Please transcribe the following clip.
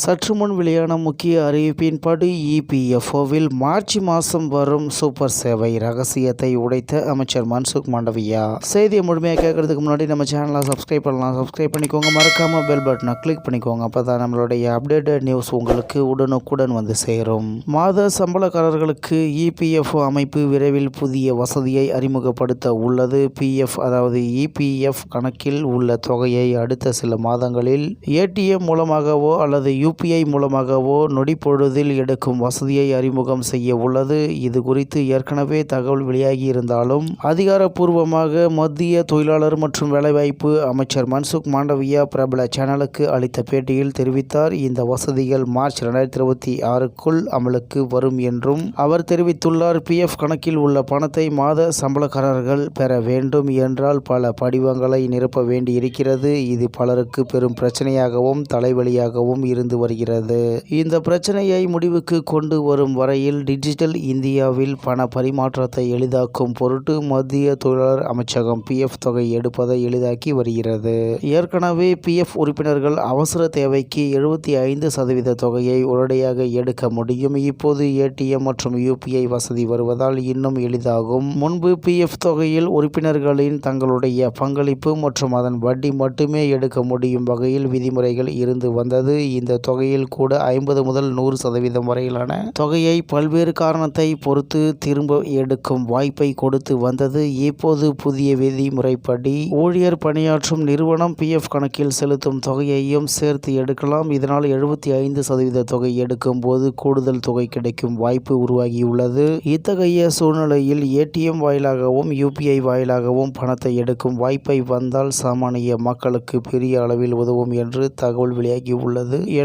சற்று முன் வெளியான முக்கிய அறிவிப்பின்படி இபிஎஃப்ஓவில் மார்ச் மாதம் வரும் சூப்பர் சேவை ரகசியத்தை உடைத்த அமைச்சர் மன்சுக் மாண்டவியா. செய்தியை முழுமையாக கேட்கறதுக்கு முன்னாடி நம்ம சேனலை சப்ஸ்கிரைப் பண்ணலாம். சப்ஸ்கிரைப் பண்ணிக்கோங்க. மறக்காமல் பெல் பட்டனை கிளிக் பண்ணிக்கோங்க. அப்போ தான் நம்மளுடைய அப்டேட்டட் நியூஸ் உங்களுக்கு உடனுக்குடன் வந்து சேரும். மாத சம்பளக்காரர்களுக்கு இபிஎஃப்ஓ அமைப்பு விரைவில் புதிய வசதியை அறிமுகப்படுத்த உள்ளது. பிஎஃப் அதாவது இபிஎஃப் கணக்கில் உள்ள தொகையை அடுத்த சில மாதங்களில் ஏடிஎம் மூலமாகவோ அல்லது யுபிஐ மூலமாகவோ நொடிப்பொழுதில் எடுக்கும் வசதியை அறிமுகம் செய்ய உள்ளது. இது குறித்து ஏற்கனவே தகவல் வெளியாகி இருந்தாலும் அதிகாரப்பூர்வமாக மத்திய தொழிலாளர் மற்றும் வேலைவாய்ப்பு அமைச்சர் மன்சுக் மாண்டவியா பிரபல சேனலுக்கு அளித்த பேட்டியில் தெரிவித்தார். இந்த வசதிகள் மார்ச் ரெண்டாயிரத்தி இருபத்தி ஆறுக்குள் அமலுக்கு வரும் என்றும் அவர் தெரிவித்துள்ளார். பிஎஃப் கணக்கில் உள்ள பணத்தை மாத சம்பளக்காரர்கள் பெற வேண்டும் என்றால் பல படிவங்களை நிரப்ப வேண்டியிருக்கிறது. இது பலருக்கு பெரும் பிரச்சனையாகவும் தலைவலியாகவும் இருந்து வருகிறது. இந்த பிரச்சனையை முடிவுக்கு கொண்டு வரும் வரையில் டிஜிட்டல் இந்தியாவில் பண பரிமாற்றத்தை எளிதாக்கும் பொருட்டு மத்திய தொழிலாளர் அமைச்சகம் பிஎஃப் தொகை எடுப்பதை எளிதாக்கி வருகிறது. ஏற்கனவே பிஎஃப் உறுப்பினர்கள் அவசர தேவைக்கு எழுபத்தி ஐந்து சதவீத தொகையை உடனடியாக எடுக்க முடியும். இப்போது ஏடிஎம் மற்றும் யூபிஐ வசதி வருவதால் இன்னும் எளிதாகும். முன்பு பிஎஃப் தொகையில் உறுப்பினர்களின் தங்களுடைய பங்களிப்பு மற்றும் அதன் வட்டி மட்டுமே எடுக்க முடியும் வகையில் விதிமுறைகள் இருந்து வந்தது. இந்த தொகையில் கூட ஐம்பது முதல் நூறு சதவீதம் வரையிலான தொகையை பல்வேறு காரணத்தை பொறுத்து திரும்ப எடுக்கும் வாய்ப்பை கொடுத்து வந்தது. இப்போது புதிய விதிமுறைப்படி ஊழியர் பணியாற்றும் நிறுவனம் பிஎஃப் கணக்கில் செலுத்தும் தொகையையும் சேர்த்து எடுக்கலாம். இதனால் எழுபத்தி ஐந்து சதவீத தொகை எடுக்கும் போது கூடுதல் தொகை கிடைக்கும் வாய்ப்பு உருவாகியுள்ளது. இத்தகைய சூழ்நிலையில் ஏடிஎம் வாயிலாகவும் யூபிஐ வாயிலாகவும் பணத்தை எடுக்கும் வாய்ப்பை வந்தால் சாமானிய மக்களுக்கு பெரிய அளவில் உதவும் என்று தகவல் வெளியாகியுள்ளது.